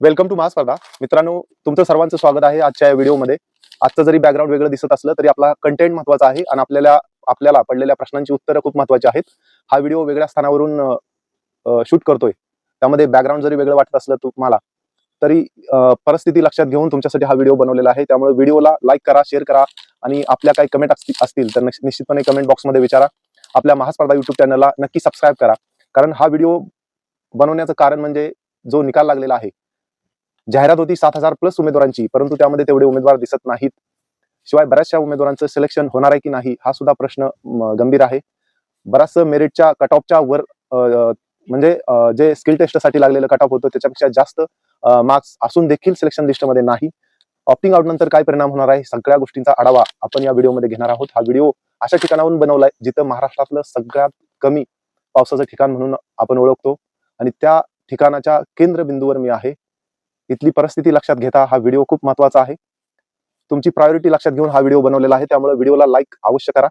Welcome to महास्पर्धा मित्रांनो तुमचं सर्वांचं स्वागत आहे आजच्या या व्हिडिओमध्ये. आजचं जरी बॅकग्राऊंड वेगळं दिसत असलं तरी आपला कंटेंट महत्त्वाचा आहे आणि आपल्याला आपल्याला पडलेल्या प्रश्नांची उत्तरं खूप महत्वाची आहेत. हा व्हिडिओ वेगळ्या स्थानावरून शूट करतोय. त्यामध्ये बॅकग्राऊंड जरी वेगळं वाटत असलं तुम्हाला तरी परिस्थिती लक्षात घेऊन तुमच्यासाठी हा व्हिडिओ बनवलेला आहे. त्यामुळे व्हिडिओला लाईक करा शेअर करा आणि आपल्या काही कमेंट असतील तर निश्चितपणे कमेंट बॉक्समध्ये विचारा. आपल्या महास्पर्धा युट्यूब चॅनलला नक्की सबस्क्राईब करा. कारण हा व्हिडिओ बनवण्याचं कारण म्हणजे जो निकाल लागलेला आहे जाहिरात होती सात हजार प्लस उमेदवारांची परंतु त्यामध्ये तेवढे उमेदवार दिसत नाहीत. शिवाय बऱ्याचशा उमेदवारांचं सिलेक्शन होणार आहे की नाही हा सुद्धा प्रश्न गंभीर आहे. बराच मेरिटच्या कट ऑफच्या वर म्हणजे जे स्किल टेस्टसाठी लागलेलं कट ऑफ होतं त्याच्यापेक्षा जास्त मार्क्स असून देखील सिलेक्शन लिस्टमध्ये नाही. ऑप्टिंग आउट नंतर काय परिणाम होणार आहे सगळ्या गोष्टींचा आढावा आपण या व्हिडिओमध्ये घेणार आहोत. हा व्हिडिओ अशा ठिकाणाहून बनवलाय जिथं महाराष्ट्रातलं सगळ्यात कमी पावसाचं ठिकाण म्हणून आपण ओळखतो. आणि त्या ठिकाणाच्या केंद्रबिंदूवर मी आहे. इथली परिस्थिती लक्षात घेता हा व्हिडिओ खूप महत्त्वाचा आहे. तुमची प्रायोरिटी लक्षात घेऊन हा व्हिडिओ बनवलेला आहे त्यामुळे व्हिडिओला लाईक अवश्य करा.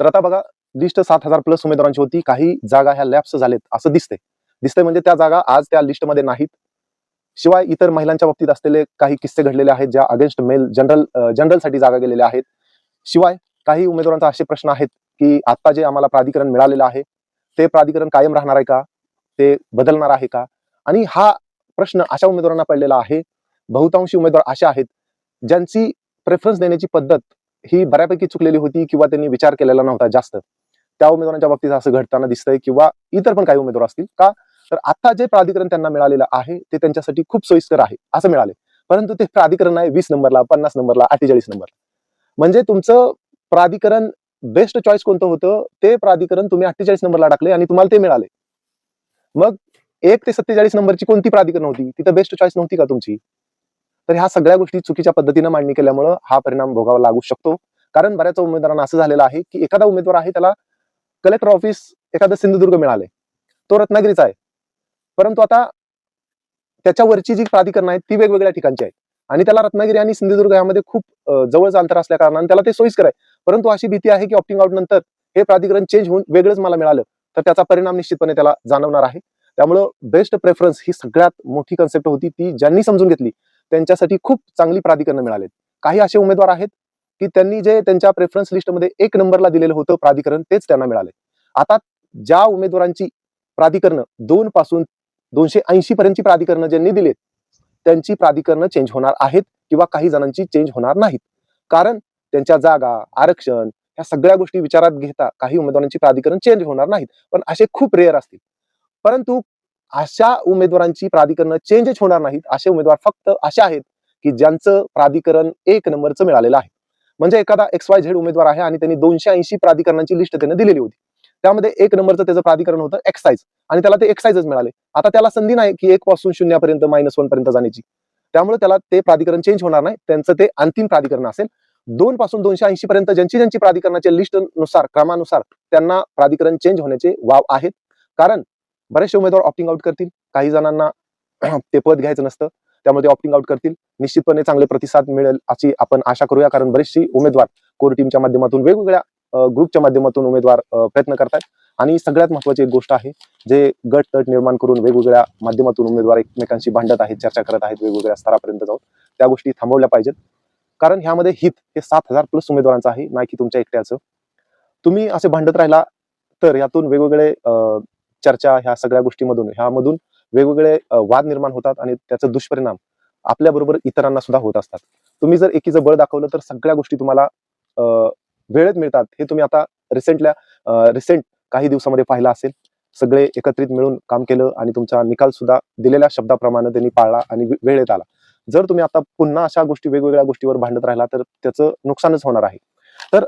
तर आता बघा लिस्ट सात हजार प्लस उमेदवारांची होती. काही जागा ह्या लॅप्स झालेत असं दिसते दिसते म्हणजे त्या जागा आज त्या लिस्टमध्ये नाहीत. शिवाय इतर महिलांच्या बाबतीत असलेले काही किस्से घडलेले आहेत ज्या अगेन्स्ट मेल जनरल जनरलसाठी जागा गेलेल्या आहेत. शिवाय काही उमेदवारांचा असे प्रश्न आहेत की आता जे आम्हाला प्राधिकरण मिळालेलं आहे ते प्राधिकरण कायम राहणार आहे का? ते बदलणार आहे का? आणि हा प्रश्न अशा उमेदवारांना पडलेला आहे. बहुतांशी उमेदवार अशा आहेत ज्यांची प्रेफरन्स देण्याची पद्धत ही बऱ्यापैकी चुकलेली होती किंवा त्यांनी विचार केलेला नव्हता जास्त. त्या उमेदवारांच्या बाबतीत असं घडताना दिसतंय किंवा इतर पण काही उमेदवार असतील का? तर आता जे प्राधिकरण त्यांना मिळालेलं आहे ते त्यांच्यासाठी खूप सोयीस्कर आहे असं मिळाले परंतु ते प्राधिकरण आहे वीस नंबरला पन्नास नंबरला अठ्ठेचाळीस नंबरला. म्हणजे तुमचं प्राधिकरण बेस्ट चॉईस कोणतं होतं? ते प्राधिकरण तुम्ही अठ्ठेचाळीस नंबरला टाकले आणि तुम्हाला ते मिळाले मग एक ते सत्तेचाळीस नंबरची कोणती प्राधिकरण होती? तिथं बेस्ट चॉईस नव्हती का तुमची? तर ह्या सगळ्या गोष्टी चुकीच्या पद्धतीनं मांडणी केल्यामुळं हा परिणाम भोगावा लागू शकतो. कारण बऱ्याच उमेदवारांना असं झालेलं आहे की एखादा उमेदवार आहे त्याला कलेक्टर ऑफिस एखादं सिंधुदुर्ग मिळाले तो रत्नागिरीचा आहे. परंतु आता त्याच्यावरची जी प्राधिकरण आहेत ती वेगवेगळ्या ठिकाणची आहेत. आणि त्याला रत्नागिरी आणि सिंधुदुर्ग यामध्ये खूप जवळच अंतर असल्या कारणाने त्याला ते सोयीस्कर आहे. परंतु अशी भीती आहे की ऑप्टिंग आउट नंतर हे प्राधिकरण चेंज होऊन वेगळंच मला मिळालं तर त्याचा परिणाम निश्चितपणे त्याला जाणवणार आहे. त्यामुळं बेस्ट प्रेफरन्स ही सगळ्यात मोठी कन्सेप्ट होती ती ज्यांनी समजून घेतली त्यांच्यासाठी खूप चांगली प्राधिकरण मिळालेत. काही असे उमेदवार आहेत की त्यांनी जे त्यांच्या प्रेफरन्स लिस्टमध्ये एक नंबरला दिलेलं होतं प्राधिकरण तेच त्यांना मिळाले. आता ज्या उमेदवारांची प्राधिकरणं दोन पासून दोनशे ऐंशी पर्यंतची प्राधिकरणं ज्यांनी दिलेत त्यांची प्राधिकरणं चेंज होणार आहेत किंवा काही जणांची चेंज होणार नाहीत. कारण त्यांच्या जागा आरक्षण ह्या सगळ्या गोष्टी विचारात घेता काही उमेदवारांची प्राधिकरण चेंज होणार नाहीत. पण असे खूप रेअर असतील. परंतु अशा उमेदवारांची प्राधिकरण चेंजच होणार नाहीत. असे उमेदवार फक्त असे आहेत की ज्यांचं प्राधिकरण एक नंबरचं मिळालेलं आहे. म्हणजे एखादा एक्स वाय झेड उमेदवार आहे आणि त्यांनी दोनशे ऐंशी प्राधिकरणांची लिस्ट त्यांनी दिलेली होती. त्यामध्ये एक नंबरचं त्याचं प्राधिकरण होतं एक्साईज आणि त्याला ते एक्साईजच मिळाले. आता त्याला संधी नाही की एक पासून शून्यापर्यंत मायनस वन पर्यंत जाण्याची. त्यामुळे त्याला ते प्राधिकरण चेंज होणार नाही. त्यांचं ते अंतिम प्राधिकरण असेल. दोन पासून दोनशे ऐंशी पर्यंत ज्यांची ज्यांची प्राधिकरणाच्या लिस्टनुसार क्रमानुसार त्यांना प्राधिकरण चेंज होण्याचे वाव आहेत. कारण बरेचसे उमेदवार ऑप्टिंग आउट करतील. काही जणांना ते पद घ्यायचं नसतं. त्यामुळे ते ऑप्टिंग आउट करतील. निश्चितपणे चांगले प्रतिसाद मिळेल अशी आपण आशा करूया. कारण बरेचशी उमेदवार कोर टीमच्या माध्यमातून वेगवेगळ्या ग्रुपच्या माध्यमातून उमेदवार प्रयत्न करतात आणि सगळ्यात महत्वाची एक गोष्ट आहे जे गट तट निर्माण करून वेगवेगळ्या माध्यमातून उमेदवार एकमेकांशी भांडत आहेत चर्चा करत आहेत वेगवेगळ्या स्तरापर्यंत जाऊन त्या गोष्टी थांबवल्या पाहिजेत. कारण ह्यामध्ये हित हे सात हजार प्लस उमेदवारांचं आहे. ना की तुमच्या एकट्याचं. तुम्ही असे भांडत राहिला तर यातून वेगवेगळे चर्चा ह्या सगळ्या गोष्टीमधून ह्यामधून वेगवेगळे वाद निर्माण होतात आणि त्याचा दुष्परिणाम आपल्याबरोबर इतरांना सुद्धा होत असतात. तुम्ही जर एकीचं बळ दाखवलं तर सगळ्या गोष्टी तुम्हाला वेळेत मिळतात. हे तुम्ही आता रिसेंटल्या रिसेंट काही दिवसामध्ये पाहिलं असेल. सगळे एकत्रित मिळून काम केलं आणि तुमचा निकाल सुद्धा दिलेल्या शब्दाप्रमाणे त्यांनी पाळला आणि वेळेत आला. जर तुम्ही आता पुन्हा अशा गोष्टी वेगवेगळ्या गोष्टीवर भांडत राहिला तर त्याचं नुकसानच होणार आहे. तर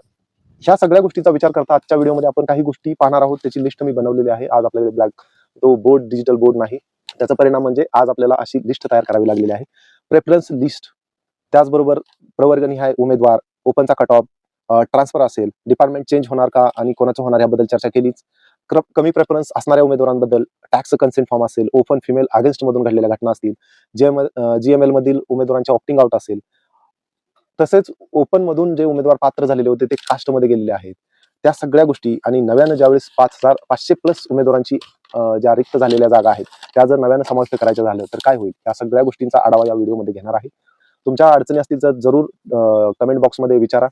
ह्या सगळ्या गोष्टीचा विचार करता आजच्या व्हिडिओमध्ये आपण काही गोष्टी पाहणार आहोत. त्याची लिस्ट मी बनवलेली आहे. आज आपल्याला ब्लॅक तो बोर्ड डिजिटल बोर्ड नाही. त्याचा परिणाम म्हणजे आज आपल्याला अशी लिस्ट तयार करावी लागलेली आहे. प्रेफरन्स लिस्ट त्याचबरोबर प्रवर्गनिहाय उमेदवार ओपनचा कट ऑफ ट्रान्सफर असेल डिपार्टमेंट चेंज होणार का आणि कोणाचं होणार याबद्दल चर्चा केलीच. क्र- कमी प्रेफरन्स असणाऱ्या उमेदवारांबद्दल टॅक्स कन्सेंट फॉर्म असेल ओपन फिमेल अगेन्स्ट मधून घडलेल्या घटना असतील जीएमएल मधील उमेदवारांच्या ऑप्टिंग आउट असेल तसेच ओपन मधून जे उमेदवार पात्र झालेले होते ते कास्टमध्ये गेलेले आहेत. त्या सगळ्या गोष्टी आणि नव्यानं ज्यावेळेस पाच हजार पाचशे प्लस उमेदवारांची ज्या रिक्त झालेल्या जागा आहेत त्या जर नव्यानं समाविष्ट करायच्या झालं तर काय होईल? या सगळ्या गोष्टींचा आढावा या व्हिडिओमध्ये घेणार आहे. तुमच्या अडचणी असतील तर जरूर कमेंट बॉक्समध्ये विचारा.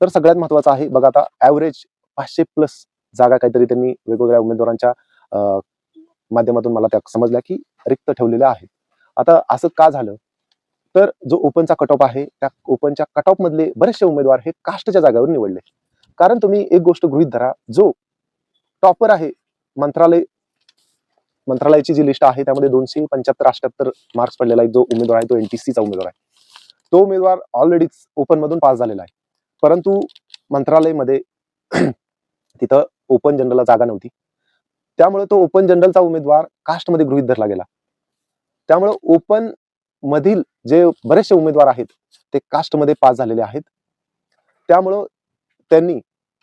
तर सगळ्यात महत्वाचं आहे बघा आता ऍव्हरेज पाचशे प्लस जागा काहीतरी त्यांनी वेगवेगळ्या उमेदवारांच्या माध्यमातून मला त्या समजल्या की रिक्त ठेवलेल्या आहेत. आता असं का झालं? तर जो ओपनचा कट ऑफ आहे त्या ओपनच्या कट ऑफ मधले बरेचसे उमेदवार हे कास्टच्या जागावर निवडले. कारण तुम्ही एक गोष्ट गृहित धरा जो टॉपर आहे मंत्रालय मंत्रालयाची जी लिस्ट आहे त्यामध्ये दोनशे पंच्याहत्तर अठ्याहत्तर मार्क्स पडलेला आहे जो उमेदवार आहे तो एनटीसीचा उमेदवार आहे. तो उमेदवार ऑलरेडीच ओपन मधून पास झालेला आहे. परंतु मंत्रालयमध्ये तिथं ओपन जनरलला जागा नव्हती. त्यामुळे तो ओपन जनरलचा उमेदवार कास्टमध्ये गृहित धरला गेला. त्यामुळे ओपन मधील जे बरेचसे उमेदवार आहेत ते कास्टमध्ये पास झालेले आहेत. त्यामुळं त्यांनी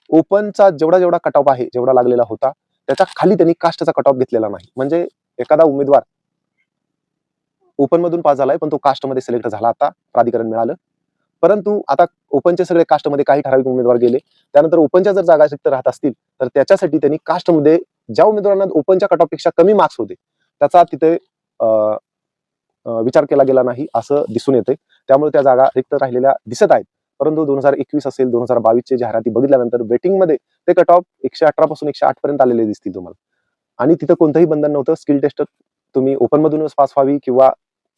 ओपनचा जेवढा जेवढा कट ऑफ आहे जेवढा लागलेला होता त्याच्याखाली त्यांनी कास्टचा कट ऑफ घेतलेला नाही. म्हणजे एखादा उमेदवार ओपन मधून पास झालाय पण तो कास्टमध्ये सिलेक्ट झाला आता प्राधिकरण मिळालं. परंतु आता ओपनचे सगळे कास्टमध्ये काही ठराविक उमेदवार गेले. त्यानंतर ओपनच्या जर जागा रिक्त राहत असतील तर त्याच्यासाठी त्यांनी कास्टमध्ये ज्या उमेदवारांना ओपनच्या कट ऑफपेक्षा कमी मार्क्स होते त्याचा तिथे अं, विचार केला गेला नाही असं दिसून येते त्यामुळे त्या जागा रिक्त राहिलेल्या दिसत आहेत. परंतु दोन हजार एकवीस असेल दोन हजार बावीसचे जाहिराती बघितल्यानंतर वेटिंगमध्ये ते कट ऑफ एकशे अठरा पासून एकशे आठ पर्यंत आलेले दिसतील तुम्हाला. आणि तिथं कोणतंही बंधन नव्हतं. स्किल टेस्ट तुम्ही ओपन मधूनच पास व्हावी किंवा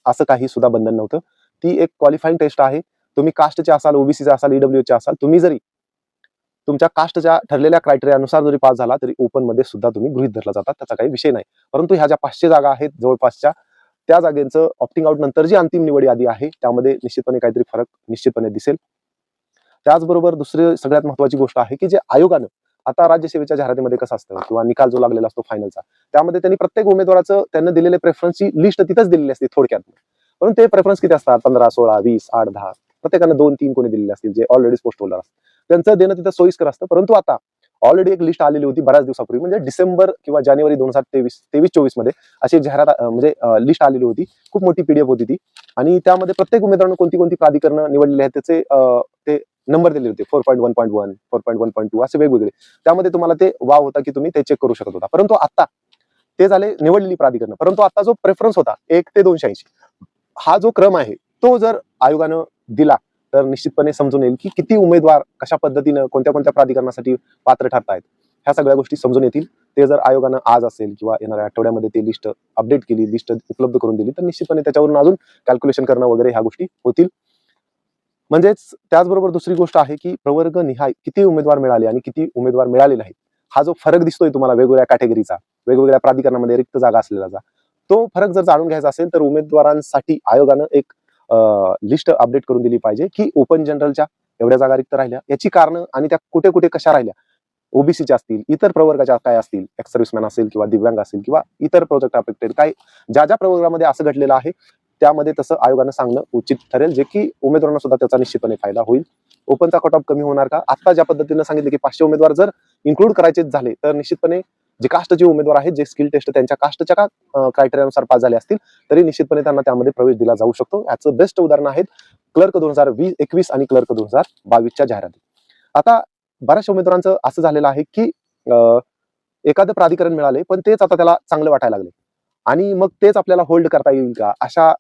असं काही सुद्धा बंधन नव्हतं. ती एक क्वालिफाईंग टेस्ट आहे. तुम्ही कास्टचे असाल ओबीसीचे असाल ईडब्ल्यूचे असाल तुम्ही जरी तुमच्या कास्टच्या ठरलेल्या क्रायटेरियानुसार जरी पास झाला तरी ओपनमध्ये सुद्धा तुम्ही गृहित धरला जातात. त्याचा काही विषय नाही. परंतु ह्या ज्या पाचशे जागा आहेत जवळपासच्या त्या जागेचं ऑप्टिंग आउट नंतर जी अंतिम निवड यादी आहे त्यामध्ये निश्चितपणे काहीतरी फरक निश्चितपणे दिसेल. त्याचबरोबर दुसरी सगळ्यात महत्वाची गोष्ट आहे की जे आयोगानं आता राज्यसेवेच्या जाहिरातीमध्ये कसं असतं किंवा निकाल जो लागलेला असतो फायनलचा त्यामध्ये त्यांनी प्रत्येक उमेदवाराचं त्यांना दिलेले प्रेफरन्सची लिस्ट तिथंच दिलेली असते थोडक्यात परंतु ते प्रेफरन्स किती असतात? पंधरा सोळा वीस आठ दहा. प्रत्येकानं दोन तीन कोणी दिलेले असतील जे ऑलरेडी पोस्ट होल्डर असतात. त्यांचं देणं तिथं सोयीस्कर असतं. परंतु आता ऑलरेडी एक लिस्ट आलेली होती बऱ्याच दिवसापूर्वी. म्हणजे डिसेंबर किंवा जानेवारी दोन हजार तेवीस तेवीस चोवीसमध्ये अशी जाहिरात म्हणजे लिस्ट आलेली होती. खूप मोठी पीडीएफ होती ती. आणि त्यामध्ये प्रत्येक उमेदवारानं कोणती कोणती प्राधिकरण निवडलेली आहेत त्याचे ते नंबर दिले होते. Four point one point one four point one point two असे वेगवेगळे. त्यामध्ये तुम्हाला ते वाव होता की तुम्ही ते चेक करू शकत होता. परंतु आता ते झाले निवडलेली प्राधिकरण. परंतु आता जो प्रेफरन्स होता एक ते दोनशे ऐंशी हा जो क्रम आहे तो जर आयोगानं दिला तर निश्चितपणे समजून येईल की किती उमेदवार कशा पद्धतीनं कोणत्या कोणत्या प्राधिकरणासाठी पात्र ठरतायत ह्या सगळ्या गोष्टी समजून येतील. ते जर आयोगानं आज असेल किंवा येणाऱ्या आठवड्यामध्ये ते लिस्ट अपडेट केली लिस्ट उपलब्ध करून दिली तर निश्चितपणे त्याच्यावरून अजून कॅल्क्युलेशन करणं वगैरे ह्या गोष्टी होतील. म्हणजेच त्याचबरोबर दुसरी गोष्ट आहे की प्रवर्ग निहाय किती उमेदवार मिळाले आणि किती उमेदवार मिळाले नाहीत हा जो फरक दिसतोय तुम्हाला वेगवेगळ्या कॅटेगरीचा वेगवेगळ्या प्राधिकरणामध्ये रिक्त जागा असलेला तो फरक जर जाणून घ्यायचा असेल तर उमेदवारांसाठी आयोगानं एक लिस्ट अपडेट करून दिली पाहिजे की ओपन जनरलच्या एवढ्या जागा रिक्त राहिल्या. याची कारणं आणि त्या कुठे कुठे कशा राहिल्या? ओबीसीच्या असतील इतर प्रवर्गाच्या काय असतील एक्स सर्व्हिसमॅन असेल किंवा दिव्यांग असेल किंवा इतर प्रोजेक्ट अफेक्टेड काय ज्या ज्या प्रवर्गामध्ये असं घडलेलं आहे त्यामध्ये तसं आयोगानं सांगणं उचित ठरेल जे की उमेदवारांना सुद्धा त्याचा निश्चितपणे फायदा होईल. ओपनचा कट ऑफ कमी होणार का? आता ज्या पद्धतीनं सांगितलं की पाचशे उमेदवार जर इन्क्लूड करायचे झाले तर निश्चितपणे जे कास्टचे उमेदवार आहेत जे स्किल टेस्ट त्यांच्या कास्टच्या का क्रायटेरियानुसार पास झाले असतील तरी निश्चितपणे त्यांना त्यामध्ये प्रवेश दिला जाऊ शकतो. याचं बेस्ट उदाहरण आहेत क्लर्क दोन हजार वीस एकवीस आणि क्लर्क दोन हजार बावीसच्या जाहिराती. आता बऱ्याचशा उमेदवारांचं असं झालेलं आहे की अं, एखादं प्राधिकरण मिळाले पण तेच आता त्याला चांगलं वाटायला लागले. आणि मग तेच आपल्याला होल्ड करता येईल का? अशा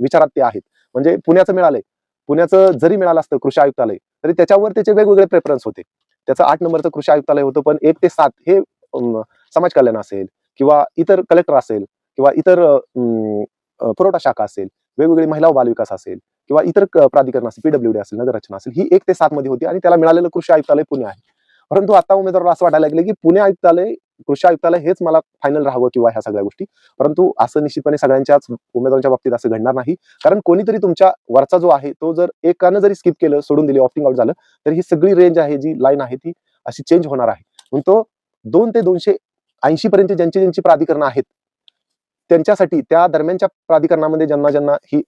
विचारात ते आहेत. म्हणजे पुण्याचं मिळालंय. पुण्याचं जरी मिळालं असतं कृषी आयुक्तालय तरी त्याच्यावर त्याचे वेगवेगळे प्रेफरन्स होते. त्याचं आठ नंबरचं कृषी आयुक्तालय होतं पण एक ते सात हे समाज कल्याण असेल किंवा इतर कलेक्टर असेल किंवा इतर पुरवठा शाखा असेल वेगवेगळी महिला व बालविकास असेल किंवा इतर प्राधिकरण असेल पीडब्ल्यूडी असेल नगररचना असेल ही एक ते सात मध्ये होती आणि त्याला मिळालेलं कृषी आयुक्तालय पुणे आहे. परंतु आता उमेदवाराला असं वाटायला लागले की पुणे आयुक्तालय कृषी आयुक्तालय हेच मला फायनल राहावं किंवा ह्या सगळ्या गोष्टी. परंतु असं निश्चितपणे सगळ्यांच्याच उमेदवारांच्या बाबतीत असं घडणार नाही. कारण कोणीतरी तुमच्या वरचा जो आहे तो जर एकानं जरी स्किप केलं सोडून दिली ऑप्टिंग आउट झालं तर ही सगळी रेंज आहे जी लाईन आहे ती अशी चेंज होणार आहे. म्हणून तो दोन ते दोनशे ऐंशी पर्यंत ज्यांची ज्यांची प्राधिकरणं आहेत त्यांच्यासाठी त्या दरम्यानच्या प्राधिकरणामध्ये ज्यांना ज्यांना ही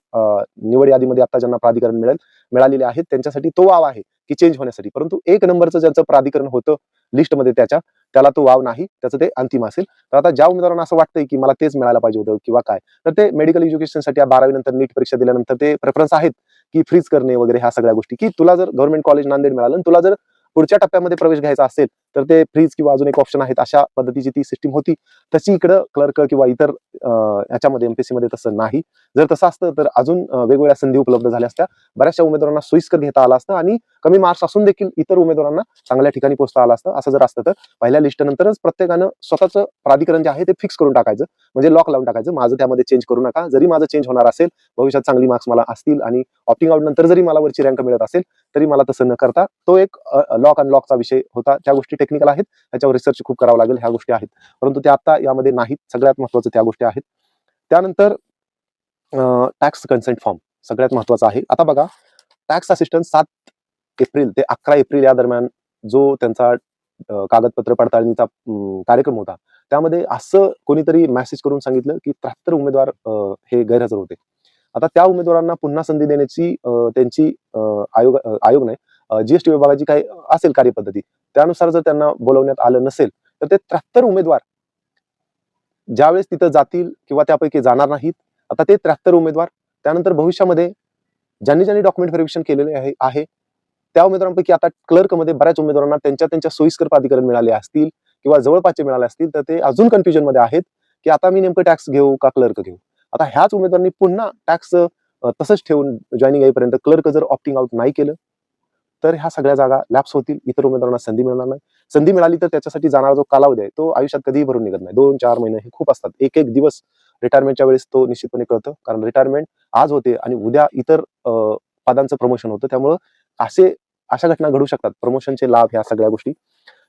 निवड यादीमध्ये आता ज्यांना प्राधिकरण मिळेल मिळालेले आहेत त्यांच्यासाठी तो वाव आहे की चेंज होण्यासाठी. परंतु एक नंबरचं ज्यांचं प्राधिकरण होतं लिस्टमध्ये त्याच्या त्याला तो वाव नाही त्याचं ते अंतिम असेल. तर आता ज्या उमेदवारांना असं वाटतंय की मला तेच मिळायला पाहिजे होतं किंवा काय तर ते मेडिकल एज्युकेशनसाठी बारावी नंतर नीट परीक्षा दिल्यानंतर ते प्रेफरन्स आहेत की फ्रीज करणे वगैरे ह्या सगळ्या गोष्टी. की तुला जर गव्हर्नमेंट कॉलेज नांदेड मिळालं तुला जर पुढच्या टप्प्यामध्ये प्रवेश घ्यायचा असेल तर ते फ्रीज किंवा अजून एक ऑप्शन आहेत अशा पद्धतीची ती सिस्टीम होती. तशी इकडं क्लर्क किंवा इतर याच्यामध्ये एमपीसी मध्ये तसं नाही. जर तसं असतं तर अजून वेगवेगळ्या संधी उपलब्ध झाल्या असत्या. बऱ्याचशा उमेदवारांना सोयीस्कर घेता आला असतं आणि कमी मार्क्स असून देखील इतर उमेदवारांना चांगल्या ठिकाणी पोहोचता आलं असतं. असं जर असतं तर पहिल्या लिस्ट नंतरच प्रत्येकानं स्वतःचं प्राधिकरण जे आहे ते फिक्स करून टाकायचं. म्हणजे लॉक लावून टाकायचं. माझं त्यामध्ये चेंज करू नका. जरी माझं चेंज होणार असेल भविष्यात चांगली मार्क्स मला असतील आणि ऑप्टिंग आउट नंतर जरी मला वरची रँक मिळत असेल तरी मला तसं न करता तो एक लॉक अनलॉकचा विषय होता. त्या गोष्टी टेक्निकल आहेत. त्याच्यावर रिसर्च खूप करावं लागेल ह्या गोष्टी आहेत. परंतु ते आता यामध्ये नाहीत. सगळ्यात महत्वाचं त्या गोष्टी आहेत. त्यानंतर टॅक्स कन्सेंट फॉर्म सगळ्यात महत्त्वाचा आहे. आता बघा टॅक्स असिस्टंट सात एप्रिल ते अकरा एप्रिल या दरम्यान जो त्यांचा कागदपत्र पडताळणीचा कार्यक्रम होता त्यामध्ये असं कोणीतरी मेसेज करून सांगितलं की त्र्याहत्तर उमेदवार हे गैरहजर होते. आता त्या उमेदवारांना पुन्हा संधी देण्याची त्यांची आयोग आयोग नाही जीएसटी विभागाची काही असेल कार्यपद्धती त्यानुसार जर त्यांना बोलवण्यात आलं नसेल तर ते त्र्याहत्तर उमेदवार ज्यावेळेस तिथं जातील किंवा त्यापैकी जाणार नाहीत आता ते त्र्याहत्तर उमेदवार त्यानंतर भविष्यामध्ये ज्यांनी ज्यांनी डॉक्युमेंट व्हेरिफिकेशन केलेले आहे त्या उमेदवारांपैकी आता क्लर्कमध्ये बऱ्याच उमेदवारांना त्यांच्या त्यांच्या सोयीस्कर प्राधिकरण मिळाले असतील किंवा जवळपासचे मिळाले असतील तर ते अजून कन्फ्युजनमध्ये आहेत की आता मी नेमकं टॅक्स घेऊ का क्लर्क घेऊ? आता ह्याच उमेदवारांनी पुन्हा टॅक्स तसंच ठेवून जॉईनिंग येईपर्यंत क्लर्क जर ऑप्टिंग आउट नाही केलं तर ह्या सगळ्या जागा लॅप्स होतील. इतर उमेदवारांना संधी मिळणार नाही. संधी मिळाली तर त्याच्यासाठी जाणारा जो कालावधी आहे तो आयुष्यात कधीही भरून निघत नाही. दोन चार महिने हे खूप असतात. एक एक दिवस रिटायरमेंटच्या वेळेस तो निश्चितपणे कळतं. कारण रिटायरमेंट आज होते आणि उद्या इतर पदांचं प्रमोशन होतं. त्यामुळं असे अशा घटना घडू शकतात. प्रमोशनचे लाभ ह्या सगळ्या गोष्टी.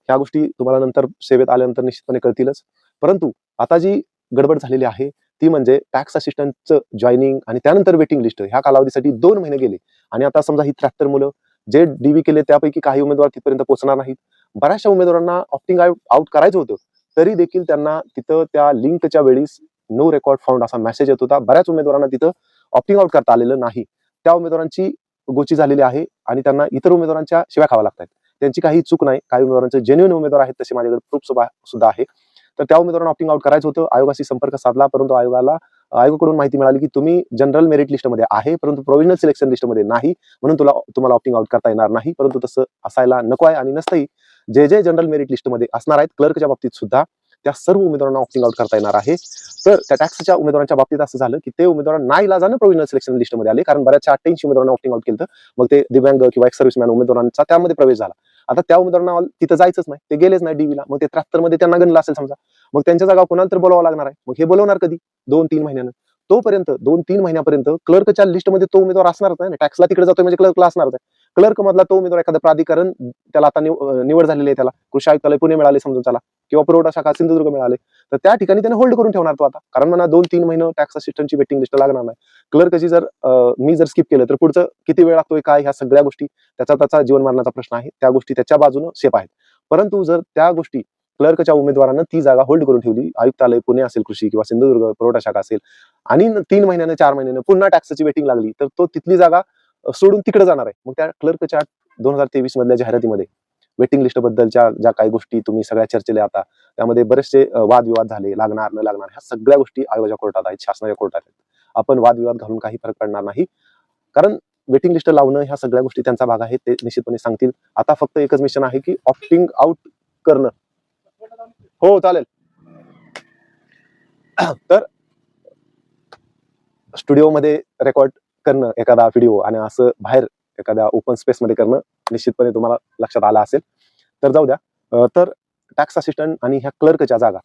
ह्या गोष्टी तुम्हाला नंतर सेवेत आल्यानंतर निश्चितपणे कळतीलच. परंतु आता जी गडबड झालेली आहे ती म्हणजे टॅक्स असिस्टंटचं जॉईनिंग आणि त्यानंतर वेटिंग लिस्ट ह्या कालावधीसाठी दोन महिने गेले. आणि आता समजा ही त्र्याहत्तर मुलं जे डीबी केले त्यापैकी काही उमेदवार तिथपर्यंत पोहोचणार नाहीत. बऱ्याचशा उमेदवारांना ऑप्टिंग आउट करायचं होतं. तरी देखील त्यांना तिथं त्या लिंकच्या वेळीस नो रेकॉर्ड फाउंड असा मेसेज येत होता. बऱ्याच उमेदवारांना तिथं ऑप्टिंग आउट करता आलेलं नाही. त्या उमेदवारांची गोची झालेली आहे आणि त्यांना इतर उमेदवारांच्या शिव्या खावा लागतात त्यांची काही चूक नाही. काही उमेदवारांचे जेन्युन उमेदवार आहेत तसे माझ्याकडे प्रूफ सुद्धा आहे. तर त्या उमेदवारांना ऑप्टिंग आउट करायचं होतं. आयोगाशी संपर्क साधला परंतु आयोगाला आयोगाकडून माहिती मिळाली की तुम्ही जनरल मेरिट लिस्टमध्ये आहे परंतु प्रोव्हिजनल सिलेक्शन लिस्टमध्ये नाही म्हणून तुला तुम्हाला ऑप्टिंग आउट करता येणार नाही परंतु तसं असायला नको आहे आणि नसतंही जे जे जनरल मेरिट लिस्टमध्ये असणार आहेत क्लर्कच्या बाबतीत सुद्धा त्या सर्व उमेदवारांना ऑप्टिंग आउट करता येणार आहे. तर त्या टॅक्सच्या उमेदवारांच्या बाबतीत असं झालं की ते उमेदवार नाही इलाजानं प्रोव्हिजनल सिलेक्शन लिस्टमध्ये आले कारण बऱ्याचशा अठ्ठ्याऐंशी उमेदवारांना ऑप्टिंग आउट केलं मग ते दिव्यांग किंवा एक सर्व्हिसमॅन उमेदवारांचा त्यामध्ये प्रवेश झाला. आता त्या उमेदवारांना तिथं जायचंच नाही. ते गेलेच नाही डीव्हीला मग ते त्र्याहत्तरमध्ये त्यांना गणलं असेल समजा. मग त्यांच्या जागा कोणाला तर बोलावं लागणार आहे? मग हे बोलवणार कधी? दोन तीन महिन्यानं. तोपर्यंत दोन तीन महिन्यापर्यंत क्लर्कच्या लिस्टमध्ये तो उमेदवार असणारच नाही टॅक्सला तिकडे जातो म्हणजे क्लर्कला असणारच आहे. क्लर्क मधला तो उमेदवार एखादं प्राधिकरण त्याला आता निव- निवड झालेली आहे त्याला. कृषी आयुक्तालय पुणे मिळाले समजून त्याला किंवा पुरवठा शाखा सिंधुदुर्ग मिळाले. तर त्या ठिकाणी त्याने होल्ड करून ठेवणार तो आता. कारण मला दोन तीन महिने टॅक्स असिस्टंटची वेटिंग लिस्ट लागणार नाही. क्लर्कची जर मी जर स्किप केलं तर पुढचं किती वेळ लागतोय काय ह्या सगळ्या गोष्टी त्याचा त्याचा जीवन मारण्याचा प्रश्न आहे. त्या गोष्टी त्याच्या बाजूनं सेफ आहेत. परंतु जर त्या गोष्टी क्लर्कच्या उमेदवारानं ती जागा होल्ड करून ठेवली आयुक्तालय पुणे असेल कृषी किंवा सिंधुदुर्ग पुरवठा शाखा असेल आणि तीन महिन्याने चार महिन्याने पुन्हा टॅक्सची वेटिंग लागली तर तो तिथली जागा सोडून तिकडे जाणार आहे. मग त्या क्लर्कच्या दोन हजार तेवीस मधल्या जाहिरातीमध्ये वेटिंग लिस्ट बद्दलच्या ज्या काही गोष्टी तुम्ही सगळ्या चर्चेल्या आता त्यामध्ये बरेचसे वादविवाद झाले लागणार न लागणार ह्या सगळ्या गोष्टी आयोगाच्या कोर्टात आहेत शासनाच्या कोर्टात आहेत. आपण वादविवाद घालून काही फरक पडणार नाही. कारण वेटिंग लिस्ट लावणं ह्या सगळ्या गोष्टी त्यांचा भाग आहे ते निश्चितपणे सांगतील. आता फक्त एकच मिशन आहे की ऑप्टिंग आउट करणं. हो चालेल. तर स्टुडिओमध्ये रेकॉर्ड करणं एखादा व्हिडिओ आणि असं बाहेर एखाद्या ओपन स्पेस मध्ये करणं निश्चितपणे तुम्हाला लक्षात आलं असेल. तर जाऊ द्या. तर टॅक्स असिस्टंट आणि ह्या क्लर्कच्या जागा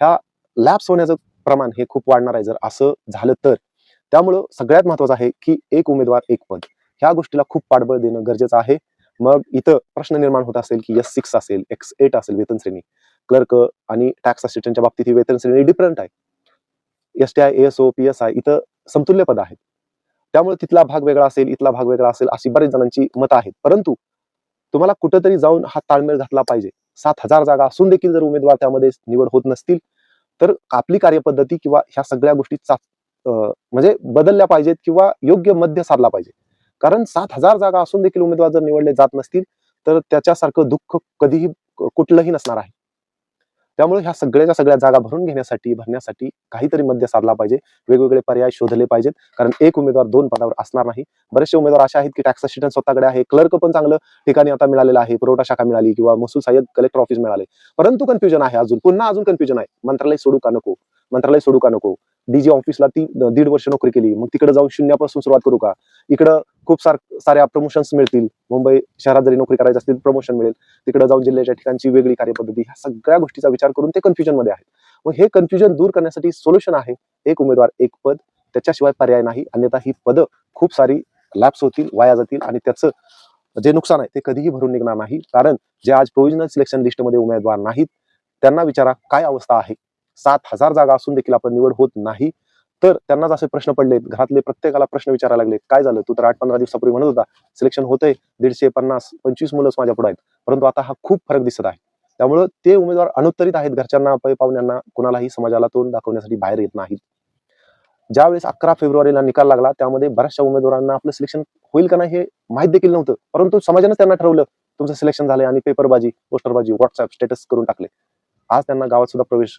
ह्या लॅब्स होण्याचं प्रमाण हे खूप वाढणार आहे. जर असं झालं तर. त्यामुळं सगळ्यात महत्वाचं आहे की एक उमेदवार एक पद. ह्या गोष्टीला खूप पाठबळ देणं गरजेचं आहे. मग इथं प्रश्न निर्माण होत असेल की एस सिक्स असेल एक्स एट असेल वेतन श्रेणी. क्लर्क आणि टॅक्स असिस्टंटच्या बाबतीत ही वेतन श्रेणी डिफरंट आहे. S T I S O P S I इथं समतुल्य पद आहेत. त्यामुळे तिथला भाग वेगळा असेल इथला भाग वेगळा असेल अशी बरेच जणांची मतं आहेत. परंतु तुम्हाला कुठंतरी जाऊन हा ताळमेळ घातला पाहिजे. सात हजार जागा असून देखील जर उमेदवार त्यामध्ये निवड होत नसतील तर आपली कार्यपद्धती किंवा ह्या सगळ्या गोष्टी अं, म्हणजे बदलल्या पाहिजेत किंवा योग्य मध्य साधला पाहिजे. कारण सात हजार जागा असून देखील उमेदवार जर निवडले जात नसतील तर त्याच्यासारखं दुःख कधीही कुठलंही नसणार आहे. त्यामुळे ह्या सगळ्याच्या सगळ्या जागा भरून घेण्यासाठी भरण्यासाठी काहीतरी मध्य साधला पाहिजे. वेगवेगळे पर्याय शोधले पाहिजेत. कारण एक उमेदवार दोन पदावर असणार नाही. बरेचसे उमेदवार असे आहेत की टॅक्स असिस्टंट स्वतःकडे आहे. क्लर्क पण चांगलं ठिकाणी आता मिळालेलं आहे. पुरवठा शाखा मिळाली किंवा महसूल सहाय्यक कलेक्टर ऑफिस मिळाले. परंतु कन्फ्युजन आहे अजून. पुन्हा अजून कन्फ्युजन आहे. मंत्रालय सोडू का नको? मंत्रालय सोडू का नको? डीजी ऑफिसला ती दीड वर्ष नोकरी केली. मग तिकडे जाऊन शून्यापासून सुरुवात करू का? इकडं खूप सार साऱ्या प्रमोशन्स मिळतील. मुंबई शहरात जरी नोकरी करायची असतील प्रमोशन मिळेल. तिकडे जाऊन जिल्ह्याच्या ठिकाणची वेगळी कार्यपद्धती ह्या सगळ्या गोष्टीचा विचार करून ते कन्फ्युजनमध्ये आहेत. मग हे कन्फ्युजन दूर करण्यासाठी सोल्युशन आहे. एक उमेदवार एक पद. त्याच्याशिवाय पर्याय नाही. अन्यथा ही पदं खूप सारी लॅप्स होतील वाया जातील आणि त्याचं जे नुकसान आहे ते कधीही भरून निघणार नाही. कारण जे आज प्रोव्हिजनल सिलेक्शन लिस्टमध्ये उमेदवार नाहीत त्यांना विचारा काय अवस्था आहे? सात हजार जागा असून देखील आपण निवड होत नाही. तर त्यांनाच असे प्रश्न पडलेत. घरातले प्रत्येकाला प्रश्न विचारायला लागले काय झालं? तू तर आठ पंधरा दिवसापूर्वी म्हणत होता सिलेक्शन होतंय दीडशे पन्नास पंचवीस मुलंच माझ्या पुढे आहेत. परंतु आता हा खूप फरक दिसत आहे. त्यामुळं ते उमेदवार अनुत्तरित आहेत. घरच्यांना पै पाहुण्यांना कुणालाही समाजाला तोंड दाखवण्यासाठी बाहेर येत नाहीत. ज्यावेळेस अकरा फेब्रुवारीला निकाल लागला त्यामध्ये बऱ्याचशा उमेदवारांना आपलं सिलेक्शन होईल का नाही हे माहीत देखील नव्हतं. परंतु समाजानं त्यांना ठरवलं तुमचं सिलेक्शन झालंय आणि पेपरबाजी पोस्टरबाजी व्हॉट्सअप स्टेटस करून टाकले. आज त्यांना गावात सुद्धा प्रवेश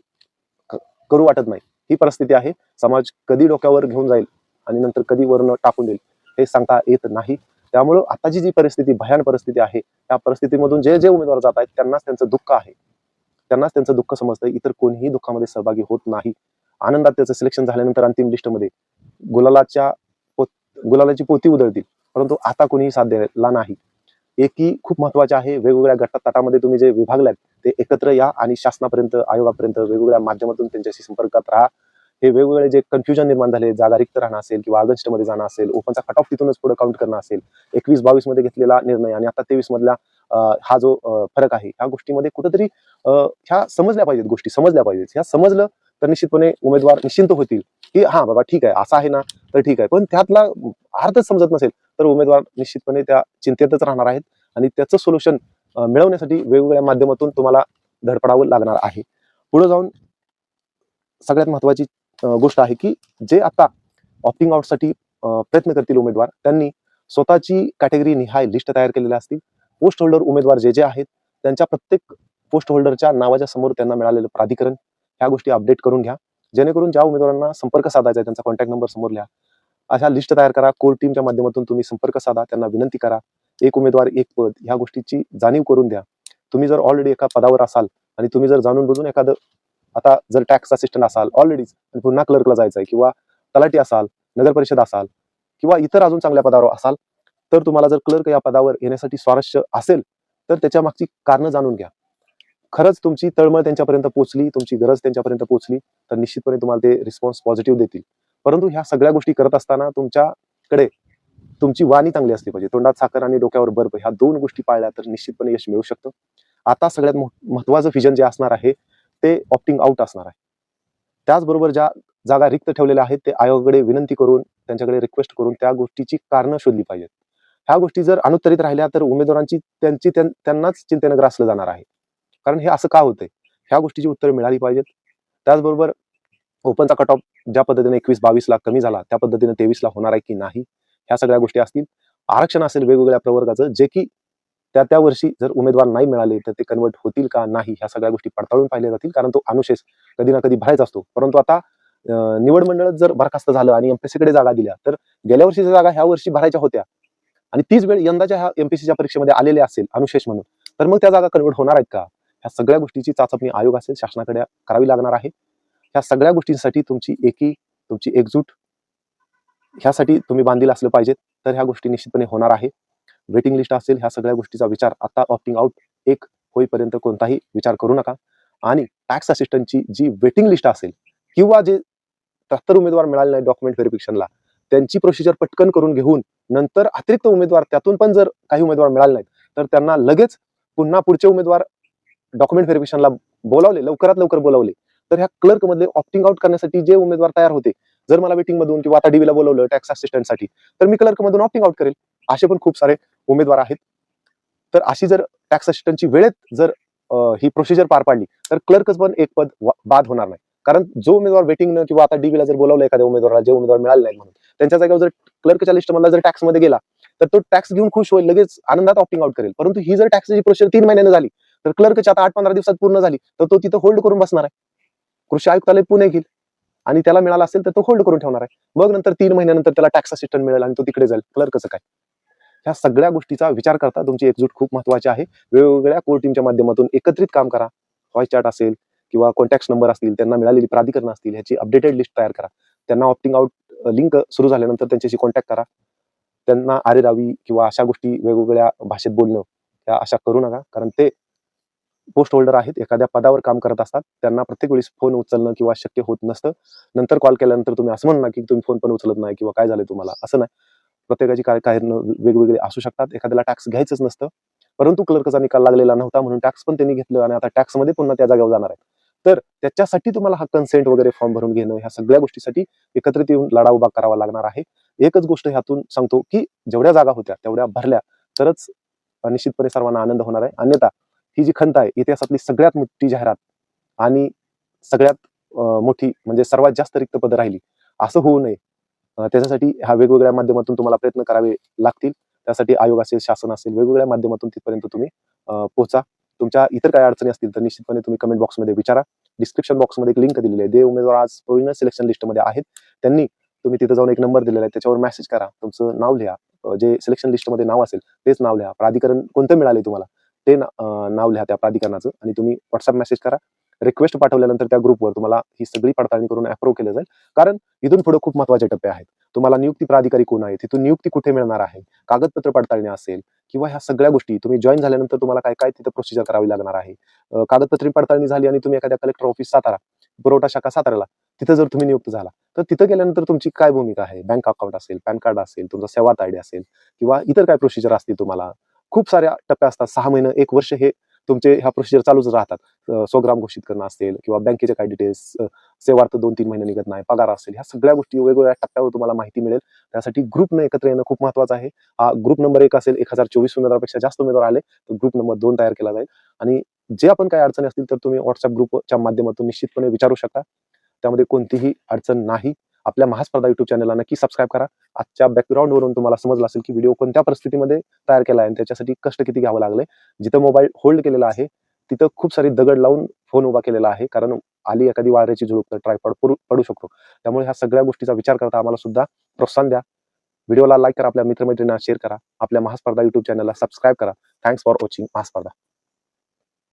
करू वाटत नाही. ही परिस्थिती आहे. समाज कधी डोक्यावर घेऊन जाईल आणि नंतर कधी वरनं टाकून देईल हे सांगता येत नाही. त्यामुळं आताची जी परिस्थिती भयान परिस्थिती आहे त्या परिस्थितीमधून जे जे उमेदवार जात आहेत त्यांनाच त्यांचं दुःख आहे. त्यांनाच त्यांचं दुःख समजतं इतर कोणीही दुःखामध्ये सहभागी होत नाही. आनंदात त्याचं सिलेक्शन झाल्यानंतर अंतिम लिस्टमध्ये गुलालाच्या पो गुलालाची पोती उधळतील. परंतु आता कोणीही साथ द्यायला नाही. एकी खूप महत्त्वाचे आहे. वेगवेगळ्या गटात तटामध्ये तुम्ही जे विभागलात ते एकत्र या आणि शासनापर्यंत आयोगापर्यंत वेगवेगळ्या माध्यमातून त्यांच्याशी संपर्कात राहा. हे वेगवेगळे जे कन्फ्युजन निर्माण झाले जागा रिक्त राहणं असेल किंवा अगस्टमध्ये जाणं असेल ओपनचा कट ऑफ तिथूनच पुढे काउंट करणं असेल एकवीस बावीसमध्ये घेतलेला निर्णय आणि आता तेवीस मधला हा जो फरक आहे ह्या गोष्टीमध्ये कुठेतरी ह्या समजल्या पाहिजेत गोष्टी समजल्या पाहिजेत. ह्या समजलं तर निश्चितपणे उमेदवार निश्चिंत होतील की हा बाबा ठीक आहे असं आहे ना तर ठीक आहे. पण त्यातला अर्थच समजत नसेल तर उमेदवार निश्चितपणे त्या चिंतेतच राहणार आहेत आणि त्याचं सोल्युशन मिळवण्यासाठी वेगवेगळ्या माध्यमातून तुम्हाला धडपडावं लागणार आहे. पुढे जाऊन सगळ्यात महत्वाची गोष्ट आहे की जे आता ऑप्टिंग आउटसाठी प्रयत्न करतील उमेदवार त्यांनी स्वतःची कॅटेगरी निहाय लिस्ट तयार केलेल्या असतील. पोस्ट होल्डर उमेदवार जे जे आहेत त्यांच्या प्रत्येक पोस्ट होल्डरच्या नावाच्या समोर त्यांना मिळालेलं प्राधिकरण ह्या गोष्टी अपडेट करून घ्या. जेणेकरून ज्या उमेदवारांना संपर्क साधायचा आहे त्यांचा कॉन्टॅक्ट नंबर समोर लिहा. अशा लिस्ट तयार करा. कोर टीमच्या माध्यमातून तुम्ही संपर्क साधा त्यांना विनंती करा. एक उमेदवार एक पद ह्या गोष्टीची जाणीव करून द्या. तुम्ही जर ऑलरेडी एका पदावर असाल आणि तुम्ही जर जाणून बुजून एखादं आता जर टॅक्स असिस्टंट असाल ऑलरेडीच पुन्हा क्लर्कला जायचं आहे किंवा तलाठी असाल नगर परिषद असाल किंवा इतर अजून चांगल्या पदावर असाल तर तुम्हाला जर क्लर्क या पदावर येण्यासाठी स्वारस्य असेल तर त्याच्या मागची कारणं जाणून घ्या. खरंच तुमची तळमळ त्यांच्यापर्यंत पोहोचली तुमची गरज त्यांच्यापर्यंत पोहोचली तर निश्चितपणे तुम्हाला ते रिस्पॉन्स पॉझिटिव्ह देतील. परंतु ह्या सगळ्या गोष्टी करत असताना तुमच्याकडे तुमची वाणी चांगली असली पाहिजे. तोंडात साखर आणि डोक्यावर बर्फ ह्या दोन गोष्टी पाळल्या तर निश्चितपणे यश मिळू शकतं. आता सगळ्यात महत्वाचं फिजन जे असणार आहे ते ऑप्टिंग आउट असणार आहे. त्याचबरोबर ज्या जागा रिक्त ठेवलेल्या आहेत ते आयोगाकडे विनंती करून त्यांच्याकडे रिक्वेस्ट करून त्या गोष्टीची कारणं शोधली पाहिजेत. ह्या गोष्टी जर अनुत्तरित राहिल्या तर उमेदवारांची त्यांची त्यांनाच चिंतेनं ग्रासलं जाणार आहे. कारण हे असं का होतंय? ह्या गोष्टीची उत्तरं मिळाली पाहिजेत. त्याचबरोबर ओपनचा कट ऑफ ज्या पद्धतीने एकवीस बावीस लाख कमी झाला त्या पद्धतीने तेवीसला होणार आहे की नाही ह्या सगळ्या गोष्टी असतील. आरक्षण असेल वेगवेगळ्या प्रवर्गाचं जे की त्या त्या वर्षी जर उमेदवार नाही मिळाले तर ते कन्वर्ट होतील का नाही ह्या सगळ्या गोष्टी पडताळून पाहिल्या जातील. कारण तो अनुशेष कधी ना कधी भरायचा असतो. परंतु आता निवड मंडळात जर बरखास्त झालं आणि एमपीसीकडे जागा दिल्या तर गेल्या वर्षीच्या जागा ह्या वर्षी भरायच्या होत्या. आणि तीच वेळ यंदाच्या ह्या एमपीसीच्या परीक्षेमध्ये आलेल्या असेल अनुशेष म्हणून. तर मग त्या जागा कन्वर्ट होणार आहेत का? ह्या सगळ्या गोष्टीची चाचपणी आयोग असेल शासनाकडे करावी लागणार आहे. ह्या सगळ्या गोष्टींसाठी तुमची एकी तुमची एकजूट ह्यासाठी तुम्ही बांधील असलं पाहिजेत. तर ह्या गोष्टी निश्चितपणे होणार आहे. वेटिंग लिस्ट असेल ह्या सगळ्या गोष्टीचा विचार आता ऑप्टिंग आउट एक होईपर्यंत कोणताही विचार करू नका. आणि टॅक्स असिस्टंटची जी वेटिंग लिस्ट असेल किंवा जे त्र्याहत्तर उमेदवार मिळाले नाही डॉक्युमेंट व्हेरिफिकेशनला त्यांची प्रोसिजर पटकन करून घेऊन नंतर अतिरिक्त उमेदवार त्यातून पण जर काही उमेदवार मिळाले नाहीत तर त्यांना लगेच पुन्हा पुढचे उमेदवार डॉक्युमेंट व्हेरिफिकेशनला बोलावले लवकरात लवकर बोलावले तर ह्या क्लर्क मधले ऑप्टिंग आउट करण्यासाठी जे उमेदवार तयार होते जर मला वेटिंग मधून किंवा आता डीबीला बोलवलं टॅक्स असिस्टंटसाठी तर मी क्लर्क मधून ऑप्टिंग आउट करेल. असे पण खूप सारे उमेदवार आहेत. तर अशी जर टॅक्स असिस्टंटची वेळेत जर ही प्रोसिजर पार पाडली तर क्लर्कच पण एक पद बाद होणार नाही. कारण जो उमेदवार वेटिंग न किंवा आता डीबीला जर बोलावलं एखाद्या उमेदवाराला जे उमेदवार मिळाले नाही म्हणून त्यांच्या जागेवर जर क्लर्कच्या लिस्टमधला जर टॅक्समध्ये गेला तर तो टॅक्स घेऊन खुश होईल लगेच आनंदात ऑप्टिंग आउट करेल. परंतु ही जर टॅक्सची प्रोसिजर तीन महिन्याने झाली तर क्लर्कची आता आठ पंधरा दिवसात पूर्ण झाली तर तो तिथं होल्ड करून बसणार आहे. कृषी आयुक्तालय पुणे घेईल. आणि त्याला मिळाला असेल तर तो होल्ड करून ठेवणार आहे. मग नंतर तीन महिन्यानंतर त्याला टॅक्स असिस्टंट मिळेल आणि तो तिकडे जाईल क्लर्कचं काय. ह्या सगळ्या गोष्टीचा विचार करता तुमची एकजूट खूप महत्वाची आहे. वेगवेगळ्या कोर टीमच्या माध्यमातून एकत्रित काम करा. व्हॉइस चॅट असेल किंवा कॉन्टॅक्ट नंबर असतील त्यांना मिळालेली प्राधिकरण असतील ह्याची अपडेटेड लिस्ट तयार करा. त्यांना ऑप्टिंग आउट लिंक सुरू झाल्यानंतर त्यांच्याशी कॉन्टॅक्ट करा. त्यांना आरे रावी किंवा अशा गोष्टी वेगवेगळ्या भाषेत बोलणं त्या अशा करू नका. कारण ते पोस्ट होल्डर आहेत एखाद्या पदावर काम करत असतात त्यांना प्रत्येक वेळेस फोन उचलणं किंवा शक्य होत नसतं. नंतर कॉल केल्यानंतर तुम्ही असं म्हणणार की तुम्ही फोन पण उचलत नाही किंवा काय झालं तुम्हाला? असं नाही. प्रत्येकाची काय काय वेगवेगळे असू शकतात. एखाद्याला टॅक्स घ्यायचंच नसतं. परंतु क्लर्कचा निकाल लागलेला नव्हता म्हणून टॅक्स पण त्यांनी घेतलं आणि आता टॅक्समध्ये पुन्हा त्या जागेवर जाणार आहे तर त्याच्यासाठी तुम्हाला हा कन्सेंट वगैरे फॉर्म भरून घेणं ह्या सगळ्या गोष्टीसाठी एकत्रित येऊन लढा उभा करावा लागणार आहे. एकच गोष्ट ह्यातून सांगतो की जेवढ्या जागा होत्या तेवढ्या भरल्या तरच निश्चितपणे सर्वांना आनंद होणार आहे. अन्यथा ही जी खंत आहे इतिहासातली सगळ्यात मोठी जाहिरात आणि सगळ्यात मोठी म्हणजे सर्वात जास्त रिक्त पदं राहिली असं होऊ नये. त्याच्यासाठी ह्या वेगवेगळ्या माध्यमातून तुम्हाला प्रयत्न करावे लागतील. त्यासाठी आयोग असेल शासन असेल वेगवेगळ्या माध्यमातून तिथपर्यंत तुम्ही पोहोचा. तुमच्या इतर काय अडचणी असतील तर निश्चितपणे तुम्ही कमेंट बॉक्समध्ये विचारा. डिस्क्रिप्शन बॉक्समध्ये एक लिंक दिलेली आहे. जे उमेदवार आज प्रोविजनल सिलेक्शन लिस्टमध्ये आहेत त्यांनी तुम्ही तिथे जाऊन एक नंबर दिलेला आहे. त्याच्यावर मेसेज करा. तुमचं नाव लिहा. जे सिलेक्शन लिस्टमध्ये नाव असेल तेच नाव लिहा. प्राधिकरण कोणतं मिळाले तुम्हाला? ते नाव लिहा त्या प्राधिकरणाचं आणि तुम्ही व्हॉट्सअप मेसेज करा. रिक्वेस्ट पाठवल्यानंतर त्या ग्रुपवर तुम्हाला ही सगळी पडताळणी करून अप्रूव्ह केलं जाईल. कारण इथून पुढे खूप महत्त्वाचे टप्पे आहेत. तुम्हाला नियुक्ती प्राधिकारी कोण आहे तिथून नियुक्ती कुठे मिळणार आहे? कागदपत्र पडताळणी असेल किंवा ह्या सगळ्या गोष्टी तुम्ही जॉईन झाल्यानंतर तुम्हाला काय काय तिथं प्रोसिजर करावी लागणार आहे? कागदपत्री पडताळणी झाली आणि तुम्ही एखाद्या कलेक्टर ऑफिस सातारा पुरवठा शाखा साताराला तिथं जर तुम्ही नियुक्त झाला तर तिथं गेल्यानंतर तुमची काय भूमिका आहे? बँक अकाउंट असेल पॅन कार्ड असेल तुमचा सेवा आयडी असेल किंवा इतर काय प्रोसिजर असतील तुम्हाला? खूप साऱ्या टप्प्या असतात. सहा महिने एक वर्ष हे तुमचे ह्या प्रोसिजर चालूच राहतात. स्वग्राम घोषित करणं असेल किंवा बँकेचे काय डिटेल्स सेवार्थ दोन तीन महिने निघत नाही पगार असेल ह्या सगळ्या गोष्टी वेगवेगळ्या टप्प्यावर तुम्हाला माहिती मिळेल. त्यासाठी ग्रुपनं एकत्र येणं खूप महत्वाचं आहे. हा ग्रुप नंबर एक असेल एक हजार चोवीस उमेदवारापेक्षा जास्त उमेदवार आले तर ग्रुप नंबर दोन तयार केला जाईल. आणि जे आपण काही अडचणी असतील तर तुम्ही व्हॉट्सअप ग्रुपच्या माध्यमातून निश्चितपणे विचारू शकता. त्यामध्ये कोणतीही अडचण नाही. आपल्या महास्पर्धा युट्यूब चॅनलला नक्की सबस्क्राईब करा. आजच्या बॅकग्राऊंडवरून तुम्हाला समजलं असेल की व्हिडिओ कोणत्या परिस्थितीमध्ये तयार केला आहे आणि त्याच्यासाठी कष्ट किती घ्यावं लागले जिथं मोबाईल होल्ड केलेला आहे तिथं खूप सारी दगड लावून फोन उभा केलेला आहे. कारण आली एखादी वाळऱ्याची झुळूक तर ट्रायपॉड पडू शकतो. त्यामुळे ह्या सगळ्या गोष्टीचा विचार करता आम्हाला सुद्धा प्रोत्साहन द्या. व्हिडिओला लाईक करा आपल्या मित्रमैत्रिणींना शेअर करा. आपल्या महास्पर्धा युट्यूब चॅनलला सबस्क्राईब करा. Thanks for watching महास्पर्धा.